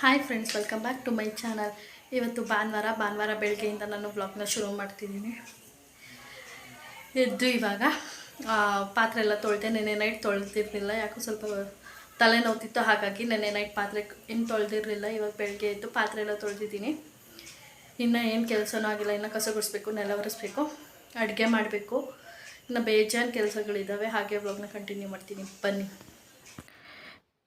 Hi friends welcome back to my channel ಇವತ್ತು ಭಾನುವಾರ ಭಾನುವಾರ ಬೆಳಗ್ಗೆಯಿಂದ ನಾನು ಬ್ಲಾಗ್ನ ಶುರು ಮಾಡ್ತಿದ್ದೀನಿ. ಎದ್ದು ಇವಾಗ ಪಾತ್ರೆ ಎಲ್ಲ ತೊಳೆದೆ, ನೆನೆ ನೈಟ್ ತೊಳೆದಿರಲಿಲ್ಲ. ಯಾಕೋ ಸ್ವಲ್ಪ ತಲೆ ನೋವ್ತಿತ್ತು ಹಾಗಾಗಿ ನೆನೆ ನೈಟ್ ಪಾತ್ರೆ ಇನ್ನು ತೊಳೆದಿರಲಿಲ್ಲ. ಇವಾಗ ಬೆಳಗ್ಗೆ ಎದ್ದು ಪಾತ್ರೆ ಎಲ್ಲ ತೊಳೆದಿದ್ದೀನಿ. ಇನ್ನು ಏನು ಕೆಲಸನೂ ಆಗಿಲ್ಲ. ಇನ್ನು ಕಸ ಗುಡಿಸ್ಬೇಕು, ನೆಲ ಒರೆಸ್ಬೇಕು, ಅಡುಗೆ ಮಾಡಬೇಕು. ಇನ್ನು ಬೇಜಾನ್ ಕೆಲಸಗಳಿದ್ದಾವೆ ಹಾಗೆ ಬ್ಲಾಗ್ನ ಕಂಟಿನ್ಯೂ ಮಾಡ್ತೀನಿ. ಬನ್ನಿ.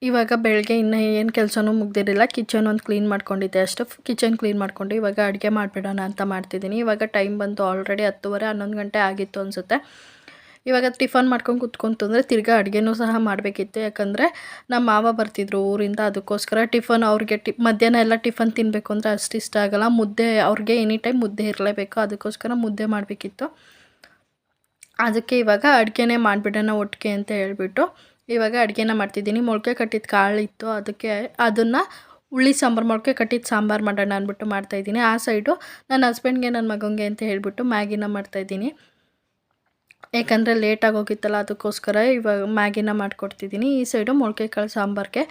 ಇವಾಗ ಬೆಳಗ್ಗೆ ಇನ್ನೂ ಏನು ಕೆಲಸನೂ ಮುಗ್ದಿರಲಿಲ್ಲ. ಕಿಚನ್ ಒಂದು ಕ್ಲೀನ್ ಮಾಡ್ಕೊಂಡಿದ್ದೆ ಅಷ್ಟು. ಕಿಚನ್ ಕ್ಲೀನ್ ಮಾಡಿಕೊಂಡು ಇವಾಗ ಅಡುಗೆ ಮಾಡಿಬಿಡೋಣ ಅಂತ ಮಾಡ್ತಿದ್ದೀನಿ. ಇವಾಗ ಟೈಮ್ ಬಂತು ಆಲ್ರೆಡಿ ಹತ್ತುವರೆ, ಹನ್ನೊಂದು ಗಂಟೆ ಆಗಿತ್ತು ಅನಿಸುತ್ತೆ. ಇವಾಗ ಟಿಫನ್ ಮಾಡ್ಕೊಂಡು ಕುತ್ಕೊಂತು ಅಂದರೆ ತಿರ್ಗಾ ಅಡುಗೆನೂ ಸಹ ಮಾಡಬೇಕಿತ್ತು. ಯಾಕಂದರೆ ನಮ್ಮ ಮಾವ ಬರ್ತಿದ್ರು ಊರಿಂದ, ಅದಕ್ಕೋಸ್ಕರ ಟಿಫನ್ ಅವ್ರಿಗೆ ಟಿ, ಮಧ್ಯಾಹ್ನ ಎಲ್ಲ ಟಿಫನ್ ತಿನ್ನಬೇಕು ಅಂದರೆ ಅಷ್ಟು ಇಷ್ಟ ಆಗೋಲ್ಲ. ಮುದ್ದೆ, ಅವ್ರಿಗೆ ಎನಿ ಟೈಮ್ ಮುದ್ದೆ ಇರಲೇಬೇಕು. ಅದಕ್ಕೋಸ್ಕರ ಮುದ್ದೆ ಮಾಡಬೇಕಿತ್ತು. ಅದಕ್ಕೆ ಇವಾಗ ಅಡುಗೆನೇ ಮಾಡಿಬಿಡೋಣ ಒಟ್ಟಿಗೆ ಅಂತ ಹೇಳ್ಬಿಟ್ಟು ಇವಾಗ ಅಡುಗೆನ ಮಾಡ್ತಿದ್ದೀನಿ. ಮೊಳಕೆ ಕಟ್ಟಿದ ಕಾಳು ಇತ್ತು. ಅದಕ್ಕೆ ಅದನ್ನು ಹುಳಿ ಸಾಂಬಾರು, ಮೊಳಕೆ ಕಟ್ಟಿದ ಸಾಂಬಾರು ಮಾಡೋಣ ಅಂದ್ಬಿಟ್ಟು ಮಾಡ್ತಾಯಿದ್ದೀನಿ ಆ ಸೈಡು ನನ್ನ ಹಸ್ಬೆಂಡ್ಗೆ ನನ್ನ ಮಗನಿಗೆ ಅಂತ ಹೇಳಿಬಿಟ್ಟು ಮ್ಯಾಗಿನ ಮಾಡ್ತಾಯಿದ್ದೀನಿ ಯಾಕಂದರೆ ಲೇಟಾಗಿ ಹೋಗಿತ್ತಲ್ಲ ಅದಕ್ಕೋಸ್ಕರ ಇವಾಗ ಮ್ಯಾಗಿನ ಮಾಡ್ಕೊಡ್ತಿದ್ದೀನಿ. ಈ ಸೈಡು ಮೊಳಕೆ ಕಾಳು ಸಾಂಬಾರಿಗೆ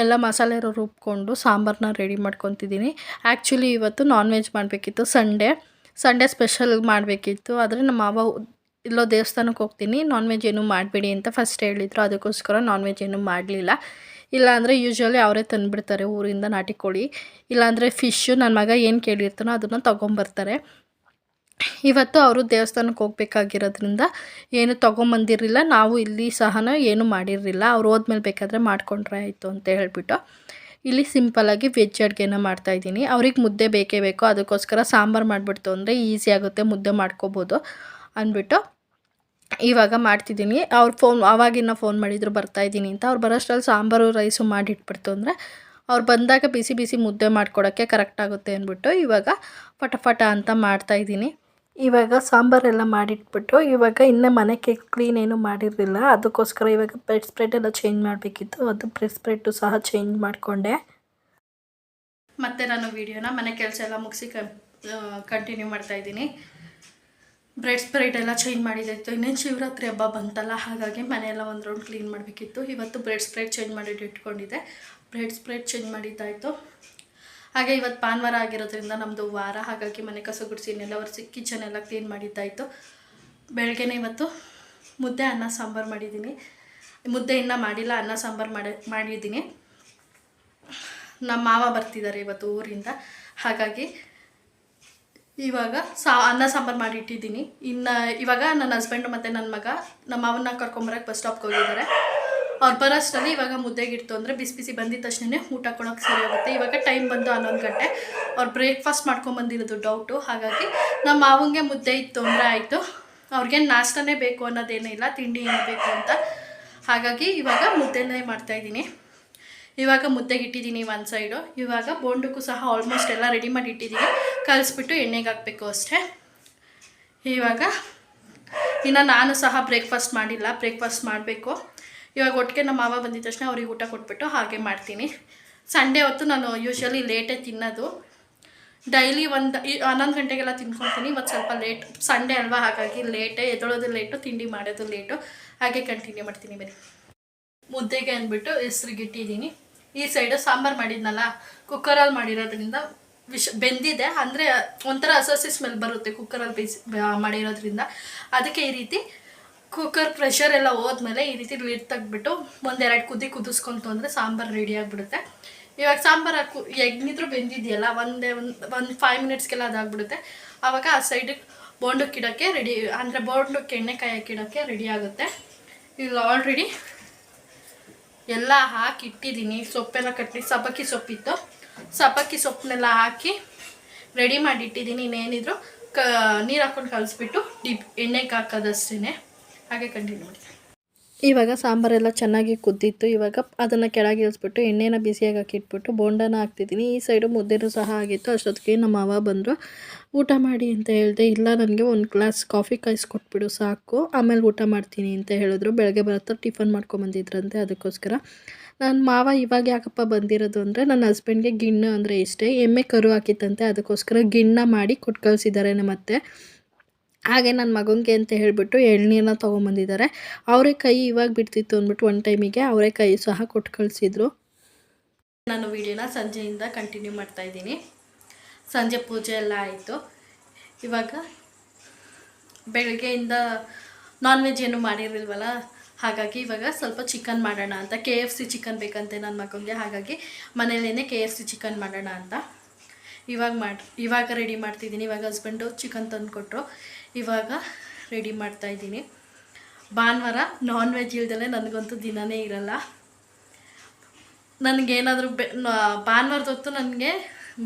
ಎಲ್ಲ ಮಸಾಲೆ ರುಬ್ಕೊಂಡು ಸಾಂಬಾರನ್ನ ರೆಡಿ ಮಾಡ್ಕೊತಿದ್ದೀನಿ. ಆ್ಯಕ್ಚುಲಿ ಇವತ್ತು ನಾನ್ ವೆಜ್ ಮಾಡಬೇಕಿತ್ತು. ಸಂಡೇ ಸಂಡೇ ಸ್ಪೆಷಲ್ ಮಾಡಬೇಕಿತ್ತು. ಆದರೆ ನಮ್ಮ ಮಾವ ಇಲ್ಲೋ ದೇವಸ್ಥಾನಕ್ಕೆ ಹೋಗ್ತೀನಿ ನಾನ್ ವೆಜ್ ಏನೂ ಮಾಡಬೇಡಿ ಅಂತ ಫಸ್ಟ್ ಹೇಳಿದ್ರು, ಅದಕ್ಕೋಸ್ಕರ ನಾನ್ ವೆಜ್ ಏನೂ ಮಾಡಲಿಲ್ಲ. ಇಲ್ಲಾಂದರೆ ಯೂಶ್ವಲಿ ಅವರೇ ತಂದುಬಿಡ್ತಾರೆ ಊರಿಂದ ನಾಟಿ ಕೋಳಿ. ಇಲ್ಲಾಂದರೆ ಫಿಶ್ಶು ನನ್ನ ಮಗ ಏನು ಕೇಳಿರ್ತಾನೋ ಅದನ್ನು ತೊಗೊಂಬರ್ತಾರೆ. ಇವತ್ತು ಅವರು ದೇವಸ್ಥಾನಕ್ಕೆ ಹೋಗ್ಬೇಕಾಗಿರೋದ್ರಿಂದ ಏನು ತೊಗೊಂಬಂದಿರಲಿಲ್ಲ, ನಾವು ಇಲ್ಲಿ ಸಹ ಏನು ಮಾಡಿರಲಿಲ್ಲ. ಅವ್ರು ಹೋದ್ಮೇಲೆ ಬೇಕಾದರೆ ಮಾಡ್ಕೊಂಡ್ರೆ ಆಯಿತು ಅಂತ ಹೇಳಿಬಿಟ್ಟು. ಇಲ್ಲಿ ಸಿಂಪಲಾಗಿ ವೆಜ್ ಅಡುಗೆನ ಮಾಡ್ತಾಯಿದ್ದೀನಿ ಅವ್ರಿಗೆ ಮುದ್ದೆ ಬೇಕೇ ಬೇಕು, ಅದಕ್ಕೋಸ್ಕರ ಸಾಂಬಾರು ಮಾಡಿಬಿಡ್ತು ಅಂದರೆ ಈಸಿ ಆಗುತ್ತೆ, ಮುದ್ದೆ ಮಾಡ್ಕೋಬೋದು ಅಂದ್ಬಿಟ್ಟು. ಇವಾಗ ಮಾಡ್ತಿದ್ದೀನಿ. ಅವ್ರು ಫೋನ್, ಅವಾಗಿನ್ನ ಫೋನ್ ಮಾಡಿದ್ರು ಬರ್ತಾಯಿದ್ದೀನಿ ಅಂತ. ಅವ್ರು ಬರೋಷ್ಟ್ರಲ್ಲಿ ಸಾಂಬಾರು, ರೈಸು ಮಾಡಿಟ್ಬಿಡ್ತು ಅಂದರೆ ಅವ್ರು ಬಂದಾಗ ಬಿಸಿ ಬಿಸಿ ಮುದ್ದೆ ಮಾಡ್ಕೊಡೋಕ್ಕೆ ಕರೆಕ್ಟ್ ಆಗುತ್ತೆ ಅಂದ್ಬಿಟ್ಟು ಇವಾಗ ಫಟಫಟ ಫಟ ಅಂತ ಮಾಡ್ತಾಯಿದ್ದೀನಿ ಇವಾಗ ಸಾಂಬಾರೆಲ್ಲ ಮಾಡಿಟ್ಬಿಟ್ಟು ಇವಾಗ ಇನ್ನೂ ಮನೆ ಕೇಕ್ ಕ್ಲೀನ್ ಏನು ಮಾಡಿರಲಿಲ್ಲ. ಅದಕ್ಕೋಸ್ಕರ ಇವಾಗ ಬ್ರೆಡ್ ಸ್ಪ್ರೆಡ್ ಎಲ್ಲ ಚೇಂಜ್ ಮಾಡಬೇಕಿತ್ತು. ಅದು ಬ್ರೆಡ್ ಸ್ಪ್ರೆಡ್ಡು ಸಹ ಚೇಂಜ್ ಮಾಡಿಕೊಂಡೆ. ಮತ್ತು ನಾನು ವಿಡಿಯೋನ ಮನೆ ಕೆಲಸ ಎಲ್ಲ ಮುಗಿಸಿ ಕಂಟಿನ್ಯೂ ಮಾಡ್ತಾಯಿದ್ದೀನಿ ಬ್ರೆಡ್ ಸ್ಪ್ರೆಡ್ ಎಲ್ಲ ಚೇಂಜ್ ಮಾಡಿದ್ದಾಯಿತು. ಇನ್ನೇನು ಶಿವರಾತ್ರಿ ಹಬ್ಬ ಬಂತಲ್ಲ, ಹಾಗಾಗಿ ಮನೆಯೆಲ್ಲ ಒಂದು ರೌಂಡ್ ಕ್ಲೀನ್ ಮಾಡಬೇಕಿತ್ತು. ಇವತ್ತು ಬ್ರೆಡ್ ಸ್ಪ್ರೆಡ್ ಚೇಂಜ್ ಮಾಡಿಟ್ಟು ಇಟ್ಕೊಂಡಿದ್ದೆ. ಬ್ರೆಡ್ ಸ್ಪ್ರೆಡ್ ಚೇಂಜ್ ಮಾಡಿದ್ದಾಯಿತು. ಹಾಗೆ ಇವತ್ತು ಭಾನುವಾರ ಆಗಿರೋದ್ರಿಂದ ನಮ್ಮದು ವಾರ, ಹಾಗಾಗಿ ಮನೆ ಕಸ ಗುಡಿಸಿ ಇನ್ನೆಲ್ಲ ಒರೆಸಿ ಕಿಚನ್ ಎಲ್ಲ ಕ್ಲೀನ್ ಮಾಡಿದ್ದಾಯಿತು. ಬೆಳಗ್ಗೆನೇ ಇವತ್ತು ಮುದ್ದೆ, ಅನ್ನ, ಸಾಂಬಾರು ಮಾಡಿದ್ದೀನಿ. ಮುದ್ದೆ ಇನ್ನೂ ಮಾಡಿಲ್ಲ, ಅನ್ನ, ಸಾಂಬಾರು ಮಾಡಿ, ಮಾಡಿದ್ದೀನಿ. ನಮ್ಮ ಮಾವ ಬರ್ತಿದ್ದಾರೆ ಇವತ್ತು ಊರಿಂದ. ಹಾಗಾಗಿ ಇವಾಗ ಸಾ, ಅನ್ನ ಸಾಂಬಾರು ಮಾಡಿಟ್ಟಿದ್ದೀನಿ. ಇನ್ನು ಇವಾಗ ನನ್ನ ಹಸ್ಬೆಂಡು ಮತ್ತು ನನ್ನ ಮಗ, ನಮ್ಮ ಮಾವನ್ನ ಕರ್ಕೊಂಬರಕ್ಕೆ ಬಸ್ ಸ್ಟಾಪ್ಗೆ ಹೋಗಿದ್ದಾರೆ. ಅವ್ರು ಬರೋಷ್ಟರಲ್ಲಿ ಇವಾಗ ಮುದ್ದೆಗಿಡ್ತು ಅಂದರೆ ಬಿಸಿ ಬಿಸಿ ಬಂದಿದ ತಕ್ಷಣನೇ ಊಟ ಕೊಡೋಕೆ ಸರಿ ಆಗುತ್ತೆ. ಇವಾಗ ಟೈಮ್ ಬಂದು ಹನ್ನೊಂದು ಗಂಟೆ. ಅವ್ರು ಬ್ರೇಕ್ಫಾಸ್ಟ್ ಮಾಡ್ಕೊಂಬಂದಿರೋದು ಡೌಟು ಹಾಗಾಗಿ ನಮ್ಮ ಮಾವಂಗೆ ಮುದ್ದೆ ಇತ್ತು ಅಂದರೆ ಆಯಿತು. ಅವ್ರಿಗೆ ನಾಷ್ಟನೇ ಬೇಕು ಅನ್ನೋದೇನಿಲ್ಲ ತಿಂಡಿ ಏನು ಬೇಕು ಅಂತ. ಹಾಗಾಗಿ ಇವಾಗ ಮುದ್ದೆನೇ ಮಾಡ್ತಾಯಿದ್ದೀನಿ ಇವಾಗ ಮುದ್ದೆಗೆ ಇಟ್ಟಿದ್ದೀನಿ ಒಂದು ಸೈಡು ಇವಾಗ ಬೋಂಡಕ್ಕೂ ಸಹ ಆಲ್ಮೋಸ್ಟ್ ಎಲ್ಲ ರೆಡಿ ಮಾಡಿ ಇಟ್ಟಿದ್ದೀನಿ ಕಲಿಸ್ಬಿಟ್ಟು ಎಣ್ಣೆಗೆ ಹಾಕಬೇಕು ಅಷ್ಟೇ. ಇವಾಗ ಇನ್ನು ನಾನು ಸಹ ಬ್ರೇಕ್ಫಾಸ್ಟ್ ಮಾಡಿಲ್ಲ. ಬ್ರೇಕ್ಫಾಸ್ಟ್ ಮಾಡಬೇಕು. ಇವಾಗ ಒಟ್ಟಿಗೆ ನಮ್ಮ ಮಾವ ಬಂದಿದ ತಕ್ಷಣ ಅವ್ರಿಗೆ ಊಟ ಕೊಟ್ಬಿಟ್ಟು ಹಾಗೆ ಮಾಡ್ತೀನಿ. ಸಂಡೇ ಹೊತ್ತು ನಾನು ಯೂಶ್ವಲಿ ಲೇಟೇ ತಿನ್ನೋದು. ಡೈಲಿ ಒಂದು ಹನ್ನೊಂದು ಗಂಟೆಗೆಲ್ಲ ತಿನ್ಕೊತೀನಿ ಇವತ್ತು ಸ್ವಲ್ಪ ಲೇಟ್ ಸಂಡೇ ಅಲ್ವಾ? ಹಾಗಾಗಿ ಲೇಟೇ ಎದೊಳೋದು ಲೇಟು ತಿಂಡಿ ಮಾಡೋದು ಲೇಟು ಹಾಗೆ ಕಂಟಿನ್ಯೂ ಮಾಡ್ತೀನಿ ಬನ್ನಿ. ಮುದ್ದೆಗೆ ಅಂದ್ಬಿಟ್ಟು ಹೆಸ್ರಿಗೆ ಇಟ್ಟಿದ್ದೀನಿ ಈ ಸೈಡು ಸಾಂಬಾರು ಮಾಡಿದ್ನಲ್ಲ ಕುಕ್ಕರಲ್ಲಿ ಮಾಡಿರೋದ್ರಿಂದ ವಿಷ ಬೆಂದಿದೆ. ಅಂದರೆ ಒಂಥರ ಹಸಿ ಸ್ಮೆಲ್ ಬರುತ್ತೆ ಕುಕ್ಕರಲ್ಲಿ ಬೇಯಿಸಿ ಮಾಡಿರೋದ್ರಿಂದ. ಅದಕ್ಕೆ ಈ ರೀತಿ ಕುಕ್ಕರ್ ಪ್ರೆಷರ್ ಎಲ್ಲ ಹೋದ್ಮೇಲೆ ಈ ರೀತಿ ಲಿಡ್ ತೆಗ್ಬಿಟ್ಟು ಒಂದೆರಡು ಕುದಿ ಕುದಿಸ್ಕೊಂತು ಅಂದರೆ ಸಾಂಬಾರು ರೆಡಿ ಆಗಿಬಿಡುತ್ತೆ. ಇವಾಗ ಸಾಂಬಾರು ಹಾಕು ಎಗ್ನಿದ್ರು ಬೆಂದಿದೆಯಲ್ಲ, ಒಂದೇ ಒಂದು ಒಂದು ಫೈವ್ ಮಿನಿಟ್ಸ್ಗೆಲ್ಲ ಅದಾಗ್ಬಿಡುತ್ತೆ. ಆವಾಗ ಆ ಸೈಡಿಗೆ ಬೋಂಡಕ್ಕೆ ಇಡೋಕ್ಕೆ ರೆಡಿ ಅಂದರೆ ಬೋಂಡಕ್ಕೆ ಎಣ್ಣೆಕಾಯಿ ಹಾಕಿಡೋಕ್ಕೆ ರೆಡಿ ಆಗುತ್ತೆ. ಇಲ್ಲಿ ಆಲ್ರೆಡಿ ಎಲ್ಲ ಹಾಕಿ ಇಟ್ಟಿದ್ದೀನಿ. ಸೊಪ್ಪೆಲ್ಲ ಕಟ್ಟಿ ಸಬ್ಬಕ್ಕಿ ಸೊಪ್ಪಿತ್ತು. ಸಬ್ಬಕ್ಕಿ ಸೊಪ್ಪನ್ನೆಲ್ಲ ಹಾಕಿ ರೆಡಿ ಮಾಡಿ ಇಟ್ಟಿದ್ದೀನಿ. ಇನ್ನೇನಿದ್ರು ಕ ನೀರು ಹಾಕ್ಕೊಂಡು ಕಲಿಸ್ಬಿಟ್ಟು ಡಿಪ್ ಎಣ್ಣೆಗೆ ಹಾಕೋದಷ್ಟೇ ಹಾಗೆ ಕಂಟಿನ್ಯೂ ಮಾಡ್ತೀನಿ ಇವಾಗ ಸಾಂಬಾರೆಲ್ಲ ಚೆನ್ನಾಗಿ ಕುದ್ದಿತ್ತು. ಇವಾಗ ಅದನ್ನು ಕೆಳಗೆ ಇಳಿಸ್ಬಿಟ್ಟು, ಎಣ್ಣೆನ ಬಿಸಿಯಾಗಿ ಹಾಕಿಟ್ಬಿಟ್ಟು, ಬೋಂಡನ ಹಾಕ್ತಿದ್ದೀನಿ. ಈ ಸೈಡು ಮುದ್ದೆನೂ ಸಹ ಆಗಿತ್ತು. ಅಷ್ಟೊತ್ತಿಗೆ ನಮ್ಮ ಮಾವ ಬಂದರು, ಊಟ ಮಾಡಿ ಅಂತ ಹೇಳಿದೆ, ಇಲ್ಲ, ನನಗೆ ಒಂದು ಗ್ಲಾಸ್ ಕಾಫಿ ಕಾಯಿಸ್ಕೊಟ್ಬಿಡು, ಸಾಕು. ಆಮೇಲೆ ಊಟ ಮಾಡ್ತೀನಿ ಅಂತ ಹೇಳಿದ್ರು. ಬೆಳಗ್ಗೆ ಬರತ್ತಾ ಟಿಫನ್ ಮಾಡ್ಕೊಂಬಂದಿದ್ರಂತೆ, ಅದಕ್ಕೋಸ್ಕರ. ನನ್ನ ಮಾವ ಇವಾಗ ಯಾಕಪ್ಪ ಬಂದಿರೋದು ಅಂದರೆ ನನ್ನ ಹಸ್ಬೆಂಡ್ಗೆ ಗಿಣ್ಣು ಅಂದರೆ ಇಷ್ಟೇ. ಎಮ್ಮೆ ಕರು ಹಾಕಿತ್ತಂತೆ, ಅದಕ್ಕೋಸ್ಕರ ಗಿಣ್ಣ ಮಾಡಿ ಕೊಟ್ಟು ಕಳಿಸಿದ್ದಾರೆ ಮತ್ತೆ. ಹಾಗೆ ನನ್ನ ಮಗನಿಗೆ ಅಂತ ಹೇಳಿಬಿಟ್ಟು ಎಳ್ನೀರನ್ನ ತೊಗೊಂಬಂದಿದ್ದಾರೆ ಅವರೇ ಕೈ ಇವಾಗ ಬಿಡ್ತಿತ್ತು ಅಂದ್ಬಿಟ್ಟು ಒನ್ ಟೈಮಿಗೆ ಅವರೇ ಕೈ ಸಹ ಕೊಟ್ಟು ಕಳಿಸಿದ್ರು. ನಾನು ವಿಡಿಯೋನ ಸಂಜೆಯಿಂದ ಕಂಟಿನ್ಯೂ ಮಾಡ್ತಾ ಇದ್ದೀನಿ. ಸಂಜೆ ಪೂಜೆ ಎಲ್ಲ ಆಯಿತು. ಇವಾಗ ಬೆಳಗ್ಗೆಯಿಂದ ನಾನ್ ವೆಜ್ ಏನು ಮಾಡಿರಲಿಲ್ವಲ್ಲ, ಹಾಗಾಗಿ ಇವಾಗ ಸ್ವಲ್ಪ ಚಿಕನ್ ಮಾಡೋಣ ಅಂತ ಕೆ ಎಫ್ ಸಿ ಚಿಕನ್ ಬೇಕಂತೆ ನನ್ನ ಮಗನಿಗೆ, ಹಾಗಾಗಿ ಮನೇಲೇ ಕೆ ಎಫ್ ಸಿ ಚಿಕನ್ ಮಾಡೋಣ ಅಂತ. ಇವಾಗ ಮಾಡಿ, ಇವಾಗ ರೆಡಿ ಮಾಡ್ತಿದ್ದೀನಿ. ಇವಾಗ ಹಸ್ಬೆಂಡು ಚಿಕನ್ ತಂದು ಕೊಟ್ಟರು ಇವಾಗ ರೆಡಿ ಮಾಡ್ತಾ ಇದ್ದೀನಿ. ಭಾನುವಾರ ನಾನ್ ವೆಜ್ ಇಲ್ದಲೆ ನನಗಂತೂ ದಿನನೇ ಇರಲ್ಲ. ನನಗೇನಾದರೂ ಬೆ ಭಾನುವಾರದ ಹೊತ್ತು ನನಗೆ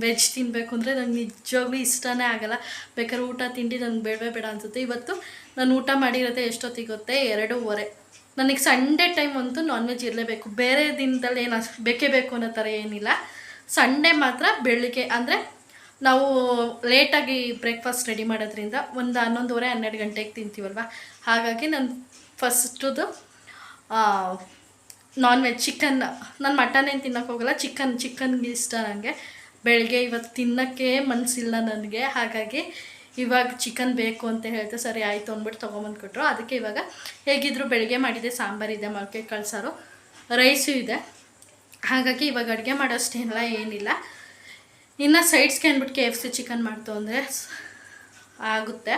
ವೆಜ್ ತಿನ್ನಬೇಕು ಅಂದರೆ ನನಗೆ ನಿಜವಾಗ್ಲೂ ಇಷ್ಟನೇ ಆಗಲ್ಲ. ಬೇಕಾದ್ರೆ ಊಟ ತಿಂಡಿ ನನಗೆ ಬೇಡವೇ ಬೇಡ ಅನಿಸುತ್ತೆ. ಇವತ್ತು ನಾನು ಊಟ ಮಾಡಿರೋದೇ ಎಷ್ಟೊತ್ತಿಗೆ ಗೊತ್ತೇ ಎರಡೂವರೆ. ನನಗೆ ಸಂಡೇ ಟೈಮ್ ಅಂತೂ ನಾನ್ ವೆಜ್ ಇರಲೇಬೇಕು. ಬೇರೆ ದಿನದಲ್ಲಿ ಏನು ಬೇಕೇ ಬೇಕು ಅನ್ನೋ ಥರ ಏನಿಲ್ಲ. ಸಂಡೇ ಮಾತ್ರ ಬೆಳಿಗ್ಗೆ ಅಂದರೆ ನಾವು ಲೇಟಾಗಿ ಬ್ರೇಕ್ಫಾಸ್ಟ್ ರೆಡಿ ಮಾಡೋದ್ರಿಂದ ಒಂದು ಹನ್ನೊಂದುವರೆ, ಹನ್ನೆರಡು ಗಂಟೆಗೆ ತಿಂತೀವಲ್ವ? ಹಾಗಾಗಿ ನಾನು ಫಸ್ಟದು ನಾನ್ ವೆಜ್ ಚಿಕನ್ ನಾನು ಮಟನ್ ಏನು ತಿನ್ನೋಕೆ ಹೋಗಲ್ಲ ಚಿಕನ್ ಚಿಕನ್ಗೆ ಇಷ್ಟ ನನಗೆ ಬೆಳಗ್ಗೆ ಇವತ್ತು ತಿನ್ನೋಕ್ಕೆ ಮನಸ್ಸಿಲ್ಲ ನನಗೆ. ಹಾಗಾಗಿ ಇವಾಗ ಚಿಕನ್ ಬೇಕು ಅಂತ ಹೇಳ್ತೆ ಸರಿ ಆಯಿತು ಅಂದ್ಬಿಟ್ಟು ತೊಗೊಂಬಂದ್ಕೊಟ್ರು. ಅದಕ್ಕೆ ಇವಾಗ ಹೇಗಿದ್ರು ಬೆಳಗ್ಗೆ ಮಾಡಿದೆ ಸಾಂಬಾರಿದೆ ಮೊಳಕೆ ಕಳ್ಸಾರು ರೈಸು ಇದೆ. ಹಾಗಾಗಿ ಇವಾಗ ಅಡುಗೆ ಮಾಡೋಷ್ಟೇನಿಲ್ಲ ಏನಿಲ್ಲ. ಇನ್ನು ಸೈಡ್ಸ್ಗೆ ಅಂದ್ಬಿಟ್ಟು ಕೆ ಎಫ್ ಸಿ ಚಿಕನ್ ಮಾಡ್ತು ಅಂದರೆ ಆಗುತ್ತೆ.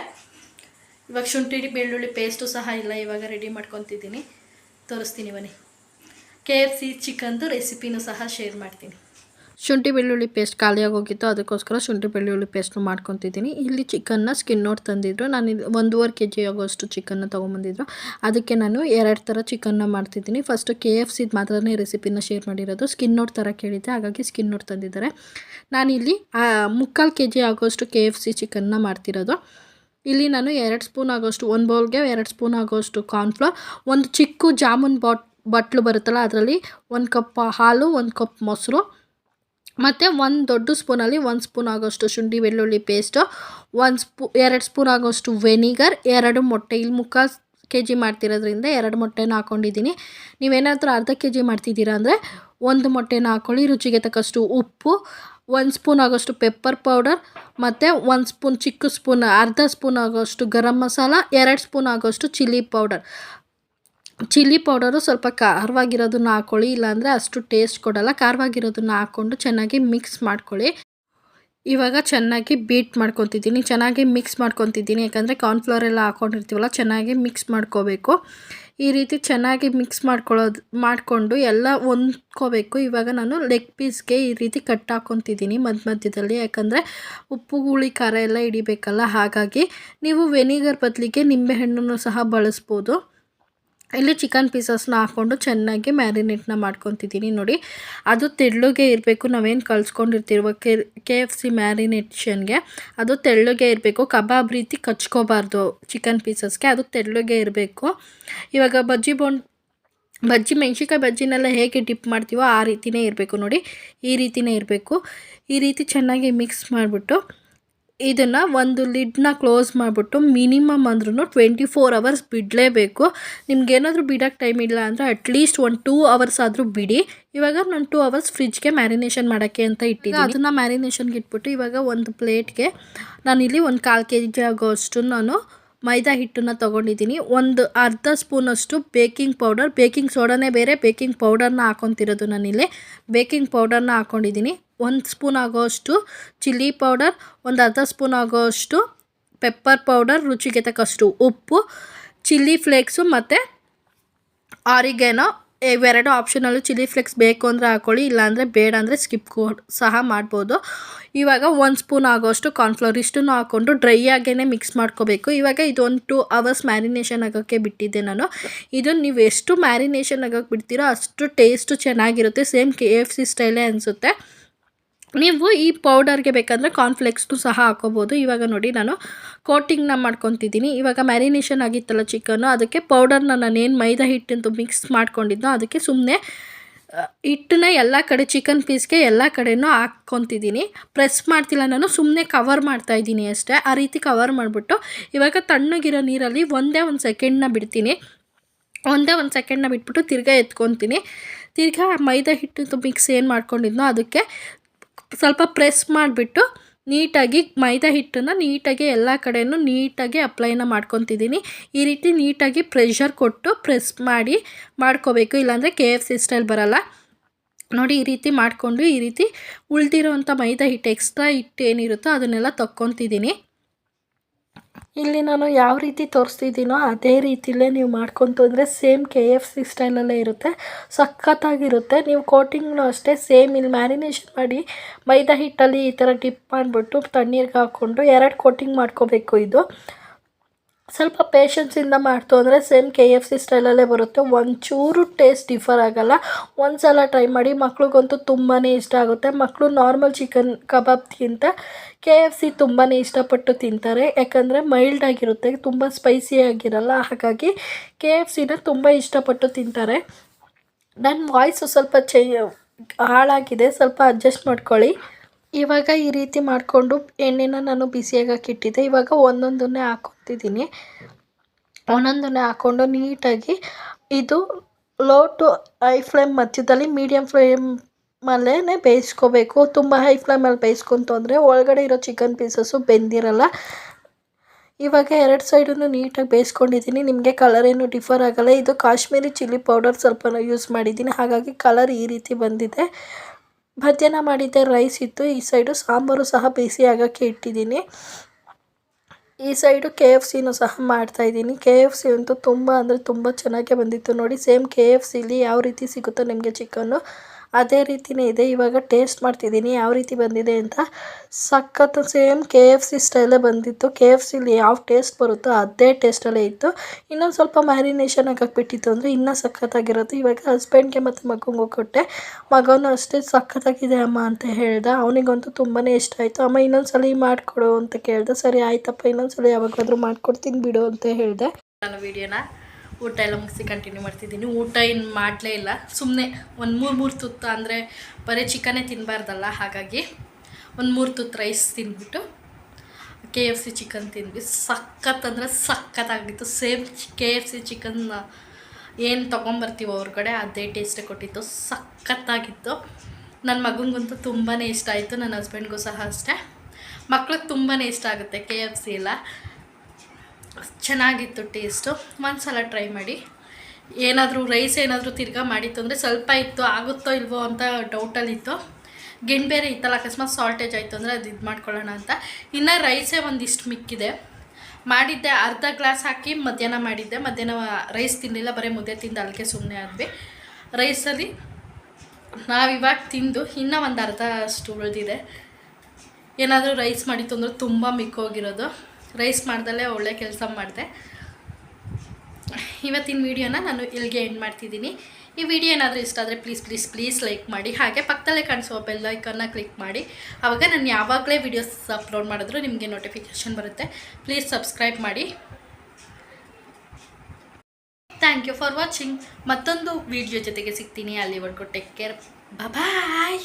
ಇವಾಗ ಶುಂಠಿ, ಬೆಳ್ಳುಳ್ಳಿ ಪೇಸ್ಟು ಸಹ ಇಲ್ಲ, ಇವಾಗ ರೆಡಿ ಮಾಡ್ಕೊತಿದ್ದೀನಿ. ತೋರಿಸ್ತೀನಿ ಬನ್ನಿ. ಕೆ ಎಫ್ ಸಿ ಚಿಕನ್ದು ರೆಸಿಪಿನೂ ಸಹ ಶೇರ್ ಮಾಡ್ತೀನಿ. ಶುಂಠಿ ಬೆಳ್ಳುಳ್ಳಿ ಪೇಸ್ಟ್ ಖಾಲಿಯಾಗಿ ಹೋಗಿತ್ತು ಅದಕ್ಕೋಸ್ಕರ ಶುಂಠಿ ಬೆಳ್ಳುಳ್ಳಿ ಪೇಸ್ಟ್ನು ಮಾಡ್ಕೊತಿದ್ದೀನಿ. ಇಲ್ಲಿ ಚಿಕನ್ನ ಸ್ಕಿನ್ ನೋಟ್ ತಂದಿದ್ರು. ನಾನು ಒಂದೂವರೆ ಕೆ ಜಿ ಆಗೋಷ್ಟು ಚಿಕನ್ನ ತೊಗೊಂಬಂದಿದ್ರು. ಅದಕ್ಕೆ ನಾನು ಎರಡು ಥರ ಚಿಕನ್ನ ಮಾಡ್ತಿದ್ದೀನಿ. ಫಸ್ಟು ಕೆ ಎಫ್ ಸಿದು ಮಾತ್ರನೇ ರೆಸಿಪಿನ ಶೇರ್ ಮಾಡಿರೋದು. ಸ್ಕಿನ್ ನೋಟ್ ಥರ ಕೇಳಿದ್ದೆ, ಹಾಗಾಗಿ ಸ್ಕಿನ್ ನೋಟ್ ತಂದಿದ್ದಾರೆ. ನಾನಿಲ್ಲಿ ಮುಕ್ಕಾಲು ಕೆ ಜಿ ಆಗೋಷ್ಟು ಕೆ ಎಫ್ ಸಿ ಚಿಕನ್ನ ಮಾಡ್ತಿರೋದು. ಇಲ್ಲಿ ನಾನು ಎರಡು ಸ್ಪೂನ್ ಆಗೋಷ್ಟು, ಒಂದು ಬೌಲ್ಗೆ ಎರಡು ಸ್ಪೂನ್ ಆಗೋಷ್ಟು ಕಾರ್ನ್ಫ್ಲೋರ್ ಒಂದು ಚಿಕ್ಕ ಜಾಮೂನ್ ಬಾಟ್ ಬಟ್ಲು ಬರುತ್ತಲ್ಲ, ಅದರಲ್ಲಿ ಒಂದು ಕಪ್ ಹಾಲು, ಒಂದು ಕಪ್ ಮೊಸರು ಮತ್ತು ಒಂದು ದೊಡ್ಡ ಸ್ಪೂನಲ್ಲಿ ಒಂದು ಸ್ಪೂನ್ ಆಗೋಷ್ಟು ಶುಂಠಿ, ಬೆಳ್ಳುಳ್ಳಿ ಪೇಸ್ಟು ಒಂದು ಸ್ಪೂ, ಎರಡು ಸ್ಪೂನ್ ಆಗೋಷ್ಟು ವೆನಿಗರ್ ಎರಡು ಮೊಟ್ಟೆ. ಇಲ್ಲಿ ಮುಕ್ಕಾಲು ಕೆ ಜಿ ಮಾಡ್ತಿರೋದ್ರಿಂದ ಎರಡು ಮೊಟ್ಟೆನ ಹಾಕ್ಕೊಂಡಿದ್ದೀನಿ ನೀವೇನಾದರೂ ಅರ್ಧ ಕೆ ಜಿ ಮಾಡ್ತಿದ್ದೀರಾ ಅಂದರೆ ಒಂದು ಮೊಟ್ಟೆನ ಹಾಕ್ಕೊಳ್ಳಿ ರುಚಿಗೆ ತಕ್ಕಷ್ಟು ಉಪ್ಪು, ಒಂದು ಸ್ಪೂನ್ ಆಗೋಷ್ಟು ಪೆಪ್ಪರ್ ಪೌಡರ್ ಮತ್ತು ಒಂದು ಸ್ಪೂನ್ ಚಿಕ್ಕ ಸ್ಪೂನ್, ಅರ್ಧ ಸ್ಪೂನ್ ಆಗೋಷ್ಟು ಗರಂ ಮಸಾಲ, ಎರಡು ಸ್ಪೂನ್ ಆಗೋಷ್ಟು ಚಿಲ್ಲಿ ಪೌಡರ್ ಚಿಲ್ಲಿ ಪೌಡರು ಸ್ವಲ್ಪ ಖಾರವಾಗಿರೋದನ್ನ ಹಾಕ್ಕೊಳ್ಳಿ ಇಲ್ಲಾಂದರೆ ಅಷ್ಟು ಟೇಸ್ಟ್ ಕೊಡಲ್ಲ. ಖಾರವಾಗಿರೋದನ್ನ ಹಾಕ್ಕೊಂಡು ಚೆನ್ನಾಗಿ ಮಿಕ್ಸ್ ಮಾಡ್ಕೊಳ್ಳಿ. ಇವಾಗ ಚೆನ್ನಾಗಿ ಬೀಟ್ ಮಾಡ್ಕೊತಿದ್ದೀನಿ. ಚೆನ್ನಾಗಿ ಮಿಕ್ಸ್ ಮಾಡ್ಕೊತಿದ್ದೀನಿ. ಯಾಕಂದರೆ ಕಾರ್ನ್ಫ್ಲವರ್ ಎಲ್ಲ ಹಾಕ್ಕೊಂಡಿರ್ತೀವಲ್ಲ ಚೆನ್ನಾಗಿ ಮಿಕ್ಸ್ ಮಾಡ್ಕೋಬೇಕು. ಈ ರೀತಿ ಚೆನ್ನಾಗಿ ಮಿಕ್ಸ್ ಮಾಡ್ಕೊಳ್ಳೋದು, ಮಾಡಿಕೊಂಡು ಎಲ್ಲ ಹೊಂದ್ಕೋಬೇಕು. ಇವಾಗ ನಾನು ಲೆಗ್ ಪೀಸ್ಗೆ ಈ ರೀತಿ ಕಟ್ ಹಾಕ್ಕೊತಿದ್ದೀನಿ ಮಧ್ಯ ಮಧ್ಯದಲ್ಲಿ. ಯಾಕಂದರೆ ಉಪ್ಪು, ಹುಳಿ, ಖಾರ ಎಲ್ಲ ಹಿಡಿಬೇಕಲ್ಲ, ಹಾಗಾಗಿ ನೀವು ವೆನಿಗರ್ ಬದಲಿಗೆ ನಿಂಬೆಹಣ್ಣನ್ನು ಸಹ ಬಳಸ್ಬೋದು. ಇಲ್ಲಿ ಚಿಕನ್ ಪೀಸಸ್ನ ಹಾಕ್ಕೊಂಡು ಚೆನ್ನಾಗಿ ಮ್ಯಾರಿನೇಟ್ನ ಮಾಡ್ಕೊತಿದ್ದೀನಿ ನೋಡಿ. ಅದು ತೆಳ್ಳಗೆ ಇರಬೇಕು. ನಾವೇನು ಕಳ್ಸ್ಕೊಂಡಿರ್ತೀವ ಕೆ ಕೆ ಎಫ್ ಸಿ ಮ್ಯಾರಿನೇಷನ್ಗೆ ಅದು ತೆಳ್ಳಗೆ ಇರಬೇಕು. ಕಬಾಬ್ ರೀತಿ ಕಚ್ಕೋಬಾರ್ದು ಚಿಕನ್ ಪೀಸಸ್ಗೆ ಅದು ತೆಳ್ಳಗೆ ಇರಬೇಕು. ಇವಾಗ ಬಜ್ಜಿ ಬೋಂಡ್, ಬಜ್ಜಿ ಮೆಣ್ಸಿನ್ಕಾಯಿ ಬಜ್ಜಿನೆಲ್ಲ ಹೇಗೆ ಡಿಪ್ ಮಾಡ್ತೀವೋ ಆ ರೀತಿಯೇ ಇರಬೇಕು ನೋಡಿ. ಈ ರೀತಿಯೇ ಇರಬೇಕು. ಈ ರೀತಿ ಚೆನ್ನಾಗಿ ಮಿಕ್ಸ್ ಮಾಡಿಬಿಟ್ಟು ಇದನ್ನು ಒಂದು ಲಿಡ್ನ ಕ್ಲೋಸ್ ಮಾಡಿಬಿಟ್ಟು ಮಿನಿಮಮ್ ಅಂದ್ರೂ ಟ್ವೆಂಟಿ ಫೋರ್ ಅವರ್ಸ್ ಬಿಡಲೇಬೇಕು ನಿಮ್ಗೇನಾದರೂ ಬಿಡೋಕ್ಕೆ ಟೈಮ್ ಇಲ್ಲ ಅಂದರೆ ಅಟ್ಲೀಸ್ಟ್ ಒಂದು ಟೂ ಅವರ್ಸ್ ಆದರೂ ಬಿಡಿ. ಇವಾಗ ನಾನು ಟೂ ಅವರ್ಸ್ ಫ್ರಿಜ್ಗೆ ಮ್ಯಾರಿನೇಷನ್ ಮಾಡೋಕ್ಕೆ ಅಂತ ಇಟ್ಟಿದ್ದೆ ಅದನ್ನು ಮ್ಯಾರಿನೇಷನ್ಗೆ ಇಟ್ಬಿಟ್ಟು ಇವಾಗ ಒಂದು ಪ್ಲೇಟ್ಗೆ ನಾನಿಲ್ಲಿ ಒಂದು ಕಾಲು ಕೆ ಜಿ ಆಗೋಷ್ಟು ನಾನು ಮೈದಾ ಹಿಟ್ಟನ್ನು ತೊಗೊಂಡಿದ್ದೀನಿ ಒಂದು ಅರ್ಧ ಸ್ಪೂನಷ್ಟು ಬೇಕಿಂಗ್ ಪೌಡರ್ ಬೇಕಿಂಗ್ ಸೋಡಾನೇ ಬೇರೆ ಬೇಕಿಂಗ್ ಪೌಡರ್ನ ಹಾಕೊತಿರೋದು ನಾನಿಲ್ಲಿ ಬೇಕಿಂಗ್ ಪೌಡರ್ನ ಹಾಕ್ಕೊಂಡಿದ್ದೀನಿ ಒಂದು ಸ್ಪೂನ್ ಆಗೋಷ್ಟು ಚಿಲ್ಲಿ ಪೌಡರ್, ಒಂದು ಅರ್ಧ ಸ್ಪೂನ್ ಆಗೋಷ್ಟು ಪೆಪ್ಪರ್ ಪೌಡರ್, ರುಚಿಗೆ ತಕ್ಕಷ್ಟು ಉಪ್ಪು, ಚಿಲ್ಲಿ ಫ್ಲೇಕ್ಸು ಮತ್ತು ಆರಿಗೇನೋ ಇವೆರಡು ಆಪ್ಷನಲ್ಲು ಚಿಲ್ಲಿ ಫ್ಲೇಕ್ಸ್ ಬೇಕು ಅಂದರೆ ಹಾಕ್ಕೊಳ್ಳಿ ಇಲ್ಲಾಂದರೆ ಬೇಡ ಅಂದರೆ ಸ್ಕಿಪ್ ಸಹ ಮಾಡ್ಬೋದು. ಇವಾಗ ಒಂದು ಸ್ಪೂನ್ ಆಗೋಷ್ಟು ಕಾರ್ನ್ಫ್ಲವರ್ ಇಷ್ಟನ್ನು ಹಾಕ್ಕೊಂಡು ಡ್ರೈ ಆಗೇ ಮಿಕ್ಸ್ ಮಾಡ್ಕೋಬೇಕು. ಇವಾಗ ಇದೊಂದು ಟೂ ಅವರ್ಸ್ ಮ್ಯಾರಿನೇಷನ್ ಆಗೋಕ್ಕೆ ಬಿಟ್ಟಿದ್ದೆ ನಾನು. ಇದು ನೀವು ಎಷ್ಟು ಮ್ಯಾರಿನೇಷನ್ ಆಗೋಕ್ಕೆ ಬಿಡ್ತೀರೋ ಅಷ್ಟು ಟೇಸ್ಟು ಚೆನ್ನಾಗಿರುತ್ತೆ. ಸೇಮ್ ಕೆ ಎಫ್ ಸಿ ಸ್ಟೈಲೇ ಅನಿಸುತ್ತೆ. ನೀವು ಈ ಪೌಡರ್ಗೆ ಬೇಕಂದರೆ ಕಾರ್ನ್ಫ್ಲೆಕ್ಸ್ನು ಸಹ ಹಾಕೋಬೋದು. ಇವಾಗ ನೋಡಿ ನಾನು ಕೋಟಿಂಗ್ನ ಮಾಡ್ಕೊತಿದ್ದೀನಿ. ಇವಾಗ ಮ್ಯಾರಿನೇಷನ್ ಆಗಿತ್ತಲ್ಲ ಚಿಕನ್ನು ಅದಕ್ಕೆ ಪೌಡರ್ನ ನಾನೇನು ಮೈದಾ ಹಿಟ್ಟಂತೂ ಮಿಕ್ಸ್ ಮಾಡ್ಕೊಂಡಿದ್ದೋ ಅದಕ್ಕೆ ಸುಮ್ಮನೆ ಹಿಟ್ಟನ್ನ ಎಲ್ಲ ಕಡೆ ಚಿಕನ್ ಪೀಸ್ಗೆ ಎಲ್ಲ ಕಡೆನೂ ಹಾಕ್ಕೊತಿದ್ದೀನಿ. ಪ್ರೆಸ್ ಮಾಡ್ತಿಲ್ಲ ನಾನು ಸುಮ್ಮನೆ ಕವರ್ ಮಾಡ್ತಾ ಇದ್ದೀನಿ ಅಷ್ಟೇ. ಆ ರೀತಿ ಕವರ್ ಮಾಡಿಬಿಟ್ಟು ಇವಾಗ ತಣ್ಣಗಿರೋ ನೀರಲ್ಲಿ ಒಂದೇ ಒಂದು ಸೆಕೆಂಡ್ನ ಬಿಡ್ತೀನಿ. ಒಂದೇ ಒಂದು ಸೆಕೆಂಡ್ನ ಬಿಟ್ಬಿಟ್ಟು ತಿರ್ಗಾ ಎತ್ಕೊತೀನಿ. ತಿರ್ಗಾ ಮೈದಾ ಹಿಟ್ಟು ಮಿಕ್ಸ್ ಏನು ಮಾಡ್ಕೊಂಡಿದ್ನೋ ಅದಕ್ಕೆ ಸ್ವಲ್ಪ ಪ್ರೆಸ್ ಮಾಡಿಬಿಟ್ಟು ನೀಟಾಗಿ ಮೈದಾ ಹಿಟ್ಟನ್ನು ನೀಟಾಗಿ ಎಲ್ಲ ಕಡೆಯೂ ನೀಟಾಗಿ ಅಪ್ಲೈನ ಮಾಡ್ಕೊತಿದ್ದೀನಿ. ಈ ರೀತಿ ನೀಟಾಗಿ ಪ್ರೆಷರ್ ಕೊಟ್ಟು ಪ್ರೆಸ್ ಮಾಡಿ ಮಾಡ್ಕೋಬೇಕು. ಇಲ್ಲಾಂದರೆ ಕೆ ಎಫ್ ಸಿ ಸ್ಟೈಲ್ ಬರಲ್ಲ. ನೋಡಿ, ಈ ರೀತಿ ಮಾಡಿಕೊಂಡು ಈ ರೀತಿ ಉಳಿದಿರೋವಂಥ ಮೈದಾ ಹಿಟ್ಟು ಎಕ್ಸ್ಟ್ರಾ ಹಿಟ್ಟು ಏನಿರುತ್ತೋ ಅದನ್ನೆಲ್ಲ ತಕ್ಕೊತಿದ್ದೀನಿ. ಇಲ್ಲಿ ನಾನು ಯಾವ ರೀತಿ ತೋರಿಸ್ತಿದ್ದೀನೋ ಅದೇ ರೀತಿಲೇ ನೀವು ಮಾಡ್ಕೊತು ಅಂದರೆ ಸೇಮ್ ಕೆ ಎಫ್ ಸಿ ಸ್ಟೈಲಲ್ಲೇ ಇರುತ್ತೆ. ಸಖತ್ತಾಗಿರುತ್ತೆ. ನೀವು ಕೋಟಿಂಗ್ನು ಅಷ್ಟೇ ಸೇಮ್ ಇಲ್ಲಿ ಮ್ಯಾರಿನೇಷನ್ ಮಾಡಿ ಮೈದಾ ಹಿಟ್ಟಲ್ಲಿ ಈ ಥರ ಡಿಪ್ ಮಾಡಿಬಿಟ್ಟು ತಣ್ಣೀರಿಗೆ ಹಾಕ್ಕೊಂಡು ಎರಡು ಕೋಟಿಂಗ್ ಮಾಡ್ಕೋಬೇಕು ಇದು. ಸ್ವಲ್ಪ ಪೇಷನ್ಸಿಂದ ಮಾಡ್ತು ಅಂದರೆ ಸೇಮ್ ಕೆ ಎಫ್ ಸಿ ಸ್ಟೈಲಲ್ಲೇ ಬರುತ್ತೆ. ಒಂಚೂರು ಟೇಸ್ಟ್ ಡಿಫರ್ ಆಗೋಲ್ಲ. ಒಂದು ಸಲ ಟ್ರೈ ಮಾಡಿ ಮಕ್ಳಿಗಂತೂ ತುಂಬಾ ಇಷ್ಟ ಆಗುತ್ತೆ. ಮಕ್ಕಳು ನಾರ್ಮಲ್ ಚಿಕನ್ ಕಬಾಬ್ಗಿಂತ ಕೆ ಎಫ್ ಸಿ ತುಂಬಾ ಇಷ್ಟಪಟ್ಟು ತಿಂತಾರೆ. ಯಾಕಂದರೆ ಮೈಲ್ಡ್ ಆಗಿರುತ್ತೆ, ತುಂಬ ಸ್ಪೈಸಿ ಆಗಿರಲ್ಲ. ಹಾಗಾಗಿ ಕೆ ಎಫ್ ಸಿನ ತುಂಬ ಇಷ್ಟಪಟ್ಟು ತಿಂತಾರೆ. ನನ್ನ ವಾಯ್ಸು ಸ್ವಲ್ಪ ಚೇ ಹಾಳಾಗಿದೆ. ಸ್ವಲ್ಪ ಅಡ್ಜಸ್ಟ್ ಮಾಡ್ಕೊಳ್ಳಿ. ಇವಾಗ ಈ ರೀತಿ ಮಾಡಿಕೊಂಡು ಎಣ್ಣೆನ ನಾನು ಬಿಸಿಯಾಗಕ್ಕೆ ಇಟ್ಟಿದ್ದೆ ಇವಾಗ ಒಂದೊಂದನ್ನೇ ಹಾಕೊತಿದ್ದೀನಿ. ಒಂದೊಂದನ್ನೇ ಹಾಕ್ಕೊಂಡು ನೀಟಾಗಿ ಇದು ಲೋ ಟು ಹೈ ಫ್ಲೇಮ್ ಮಧ್ಯದಲ್ಲಿ ಮೀಡಿಯಮ್ ಫ್ಲೇಮಲ್ಲೇ ಬೇಯಿಸ್ಕೋಬೇಕು. ತುಂಬ ಹೈ ಫ್ಲೇಮಲ್ಲಿ ಬೇಯಿಸ್ಕೊಂತು ಅಂದರೆ ಒಳಗಡೆ ಇರೋ ಚಿಕನ್ ಪೀಸಸ್ಸು ಬೆಂದಿರಲ್ಲ. ಇವಾಗ ಎರಡು ಸೈಡನ್ನು ನೀಟಾಗಿ ಬೇಯಿಸ್ಕೊಂಡಿದ್ದೀನಿ. ನಿಮಗೆ ಕಲರ್ ಏನು ಡಿಫರ್ ಆಗಲ್ಲ. ಇದು ಕಾಶ್ಮೀರಿ ಚಿಲ್ಲಿ ಪೌಡರ್ ಸ್ವಲ್ಪ ಯೂಸ್ ಮಾಡಿದ್ದೀನಿ. ಹಾಗಾಗಿ ಕಲರ್ ಈ ರೀತಿ ಬಂದಿದೆ. ಮಧ್ಯಾಹ್ನ ಮಾಡಿದ್ದೆ ರೈಸ್ ಇತ್ತು. ಈ ಸೈಡು ಸಾಂಬಾರು ಸಹ ಬೇಸಿ ಆಗೋಕ್ಕೆ ಇಟ್ಟಿದ್ದೀನಿ. ಈ ಸೈಡು ಕೆ ಎಫ್ ಸಿನೂ ಸಹ ಮಾಡ್ತಾಯಿದ್ದೀನಿ ಕೆ ಎಫ್ ಸಿ ಅಂತೂ ತುಂಬ ಅಂದರೆ ತುಂಬ ಚೆನ್ನಾಗೇ ಬಂದಿತ್ತು. ನೋಡಿ ಸೇಮ್ ಕೆ ಎಫ್ ಸಿಲಿ ಯಾವ ರೀತಿ ಸಿಗುತ್ತೋ ನಿಮಗೆ ಚಿಕನ್ನು ಅದೇ ರೀತಿಯೇ ಇದೆ. ಇವಾಗ ಟೇಸ್ಟ್ ಮಾಡ್ತಿದ್ದೀನಿ. ಯಾವ ರೀತಿ ಬಂದಿದೆ ಅಂತ ಸಖತ್ತು ಸೇಮ್ ಕೆ ಎಫ್ ಸಿ ಸ್ಟೈಲೇ ಬಂದಿತ್ತು. ಕೆ ಎಫ್ ಸಿಲಿ ಯಾವ ಟೇಸ್ಟ್ ಬರುತ್ತೋ ಅದೇ ಟೇಸ್ಟಲ್ಲೇ ಇತ್ತು. ಇನ್ನೊಂದು ಸ್ವಲ್ಪ ಮ್ಯಾರಿನೇಷನ್ ಬಿಟ್ಟಿತ್ತು ಅಂದರೆ ಇನ್ನೂ ಸಖತ್ತಾಗಿರೋದು ಇವಾಗ ಹಸ್ಬೆಂಡ್ಗೆ ಮತ್ತು ಮಗನಿಗೆ ಕೊಟ್ಟೆ. ಮಗನೂ ಅಷ್ಟೇ ಸಖತ್ತಾಗಿದೆ ಅಮ್ಮ ಅಂತ ಹೇಳ್ದೆ. ಅವನಿಗಂತೂ ತುಂಬಾ ಇಷ್ಟ ಆಯಿತು. ಅಮ್ಮ ಇನ್ನೊಂದು ಸಲ ಮಾಡಿಕೊಡು ಅಂತ ಕೇಳಿದೆ. ಸರಿ, ಆಯ್ತಪ್ಪ ಇನ್ನೊಂದು ಸಲ ಯಾವಾಗಾದರೂ ಮಾಡ್ಕೊಡ್ತೀನಿ ಬಿಡು ಅಂತ ಹೇಳಿದೆ. ನಾನು ವಿಡಿಯೋನ ಊಟ ಎಲ್ಲ ಮುಗಿಸಿ ಕಂಟಿನ್ಯೂ ಮಾಡ್ತಿದ್ದೀನಿ. ಊಟ ಏನು ಮಾಡಲೇ ಇಲ್ಲ. ಸುಮ್ಮನೆ ಒಂದು ಮೂರು ಮೂರು ತುತ್ತು ಅಂದರೆ ಬರೀ ಚಿಕನೇ ತಿನ್ನಬಾರ್ದಲ್ಲ ಹಾಗಾಗಿ ಒಂದು ಮೂರು ತುತ್ತು ರೈಸ್ ತಿಂದ್ಬಿಟ್ಟು ಕೆ ಎಫ್ ಸಿ ಚಿಕನ್ ತಿಂದ್ವಿ ಸಖತ್ ಅಂದರೆ ಸಖತ್ತಾಗಿತ್ತು same K F C chicken ಏನು ತೊಗೊಂಬರ್ತೀವೋ ಹೊರಗಡೆ ಅದೇ ಟೇಸ್ಟೇ ಕೊಟ್ಟಿತ್ತು. ಸಖತ್ತಾಗಿತ್ತು ನನ್ನ ಮಗನಿಗಂತೂ ತುಂಬಾ ಇಷ್ಟ ಆಯಿತು. ನನ್ನ ಹಸ್ಬೆಂಡ್ಗೂ ಸಹ ಅಷ್ಟೇ. ಮಕ್ಳಿಗೆ ತುಂಬಾ ಇಷ್ಟ ಆಗುತ್ತೆ ಕೆ ಎಫ್ ಸಿ ಎಲ್ಲ. ಚೆನ್ನಾಗಿತ್ತು ಟೇಸ್ಟು. ಒಂದು ಸಲ ಟ್ರೈ ಮಾಡಿ. ಏನಾದರೂ ರೈಸ್ ಏನಾದರೂ ತಿರ್ಗಾ ಮಾಡಿತ್ತು ಅಂದರೆ ಸ್ವಲ್ಪ ಇತ್ತು, ಆಗುತ್ತೋ ಇಲ್ವೋ ಅಂತ ಡೌಟಲ್ಲಿತ್ತು ಗಿಣ್ ಬೇರೆ ಇತ್ತಲ್ಲ, ಅಕಸ್ಮಾತ್ ಸಾಲ್ಟೇಜ್ ಆಯಿತು ಅಂದರೆ ಅದು ಇದು ಮಾಡ್ಕೊಳ್ಳೋಣ ಅಂತ. ಇನ್ನು ರೈಸೇ ಒಂದಿಷ್ಟು ಮಿಕ್ಕಿದೆ. ಮಾಡಿದ್ದೆ ಅರ್ಧ ಗ್ಲಾಸ್ ಹಾಕಿ ಮಧ್ಯಾಹ್ನ ಮಾಡಿದ್ದೆ. ಮಧ್ಯಾಹ್ನ ರೈಸ್ ತಿನ್ನಲಿಲ್ಲ ಬರೀ ಮುದ್ದೆ ತಿಂದು ಅಲ್ಲಿಗೆ ಸುಮ್ಮನೆ ಆದ್ವಿ. ರೈಸಲ್ಲಿ ನಾವಿವಾಗ ತಿಂದು ಇನ್ನೂ ಒಂದು ಅರ್ಧ ಅಷ್ಟು ಉಳಿದಿದೆ ಏನಾದರೂ ರೈಸ್ ಮಾಡಿತ್ತು ಅಂದರೆ ತುಂಬ ಮಿಕ್ಕೋಗಿರೋದು. ರೈಸ್ ಮಾಡ್ದಲ್ಲೇ ಒಳ್ಳೆ ಕೆಲಸ ಮಾಡಿದೆ. ಇವತ್ತಿನ ವೀಡಿಯೋನ ನಾನು ಇಲ್ಲಿಗೆ ಎಂಡ್ ಮಾಡ್ತಿದ್ದೀನಿ. ಈ ವಿಡಿಯೋ ಏನಾದರೂ ಇಷ್ಟ ಆದರೆ ಪ್ಲೀಸ್ ಪ್ಲೀಸ್ ಪ್ಲೀಸ್ ಲೈಕ್ ಮಾಡಿ. ಹಾಗೆ ಪಕ್ಕದಲ್ಲೇ ಕಾಣಿಸುವ ಬೆಲ್ ಐಕನ್ನ ಕ್ಲಿಕ್ ಮಾಡಿ. ಆವಾಗ ನಾನು ಯಾವಾಗಲೇ ವೀಡಿಯೋಸ್ ಅಪ್ಲೋಡ್ ಮಾಡಿದ್ರು ನಿಮಗೆ ನೋಟಿಫಿಕೇಷನ್ ಬರುತ್ತೆ. ಪ್ಲೀಸ್ ಸಬ್ಸ್ಕ್ರೈಬ್ ಮಾಡಿ. ಥ್ಯಾಂಕ್ ಯು ಫಾರ್ ವಾಚಿಂಗ್ ಮತ್ತೊಂದು ವಿಡಿಯೋ ಜೊತೆಗೆ ಸಿಗ್ತೀನಿ. ಅಲ್ಲಿವರೆಗೂ ಟೇಕ್ ಕೇರ್ ಬಾಯ್